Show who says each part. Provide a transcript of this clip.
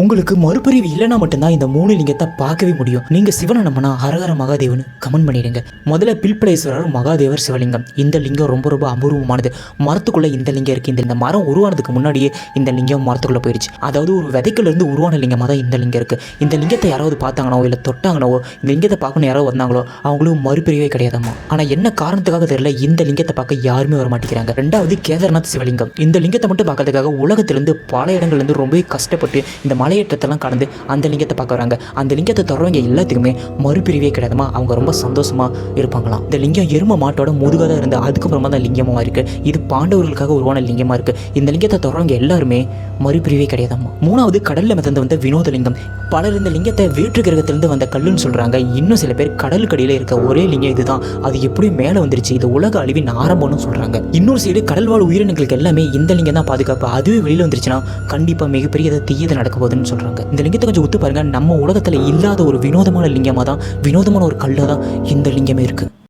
Speaker 1: உங்களுக்கு மறுபிரிவு இல்லைனா மட்டும்தான் இந்த மூணு லிங்கத்தை பார்க்கவே முடியும். நீங்க சிவனை நம்பினா ஹரஹர மகாதேவன் கமெண்ட் பண்ணிடுங்க. முதல்ல பில்படேஸ்வரர் மகாதேவர் சிவலிங்கம். இந்த லிங்கம் ரொம்ப ரொம்ப அபூர்வமானது. மரத்துக்குள்ள இந்த லிங்கம் இருக்கு. இந்த இந்த மரம் உருவானதுக்கு முன்னாடியே இந்த லிங்கம் மரத்துக்குள்ள போயிடுச்சு அதாவது ஒரு விதைக்குள்ள இருந்து உருவான லிங்கமாக தான் இந்த லிங்கம் இருக்கு. இந்த லிங்கத்தை யாராவது பார்த்தாங்கனோ இல்லை தொட்டாங்கனோ இந்த லிங்கத்தை பார்க்கணும் யாராவது வந்தாங்களோ அவங்களும் மறுபிரிவே கிடையாதாமா ஆனால் என்ன காரணத்துக்காக தெரியல இந்த லிங்கத்தை பார்க்க யாருமே வர மாட்டேங்கிறாங்க. ரெண்டாவது கேதார்நாத் சிவலிங்கம். இந்த லிங்கத்தை மட்டும் பார்க்கறதுக்காக உலகத்திலிருந்து பல இடங்கள்லேருந்து ரொம்பவே கஷ்டப்பட்டு இந்த மலையேற்றத்தெல்லாம் கடந்து அந்த லிங்கத்தை பார்க்க வராங்க. அந்த லிங்கத்தை தொடர்றவங்க எல்லாத்துக்குமே மறுபிரிவே கிடையாதுமா. அவங்க ரொம்ப சந்தோஷமா இருப்பாங்களாம். இந்த லிங்கம் எரும மாட்டோட முதுகாக தான் இருந்து அதுக்கப்புறமா தான் லிங்கமாக இருக்கு. இது பாண்டவர்களுக்காக உருவான லிங்கமாக இருக்கு. இந்த லிங்கத்தை தொடர்றவங்க எல்லாருமே மறுபிரிவே கிடையாதாம்மா மூணாவது கடலில் மிதந்து வந்த வினோத லிங்கம். பலர் இந்த லிங்கத்தை வேற்று கிரகத்திலிருந்து வந்த கல்லுன்னு சொல்கிறாங்க இன்னும் சில பேர் கடலுக்கடியில் இருக்க ஒரே லிங்கம் இதுதான். அது எப்படி மேலே வந்துருச்சு? இது உலக அழிவின் ஆரம்பம்னு சொல்கிறாங்க இன்னொரு சைடு கடல் வாழ் உயிரினங்களுக்கு எல்லாமே இந்த லிங்கம் தான் பாதுகாப்பு. அதுவே வெளியில் வந்துருச்சுன்னா கண்டிப்பாக மிகப்பெரிய தீயது நடக்க அப்படின்னு சொல்றாங்க. இந்த லிங்கத்தை கொஞ்சம் ஒத்து பாருங்க. நம்ம உலகத்தில் இல்லாத ஒரு வினோதமான லிங்கமாக தான் வினோதமான ஒரு கல்லாக தான் இந்த லிங்கமே இருக்கு.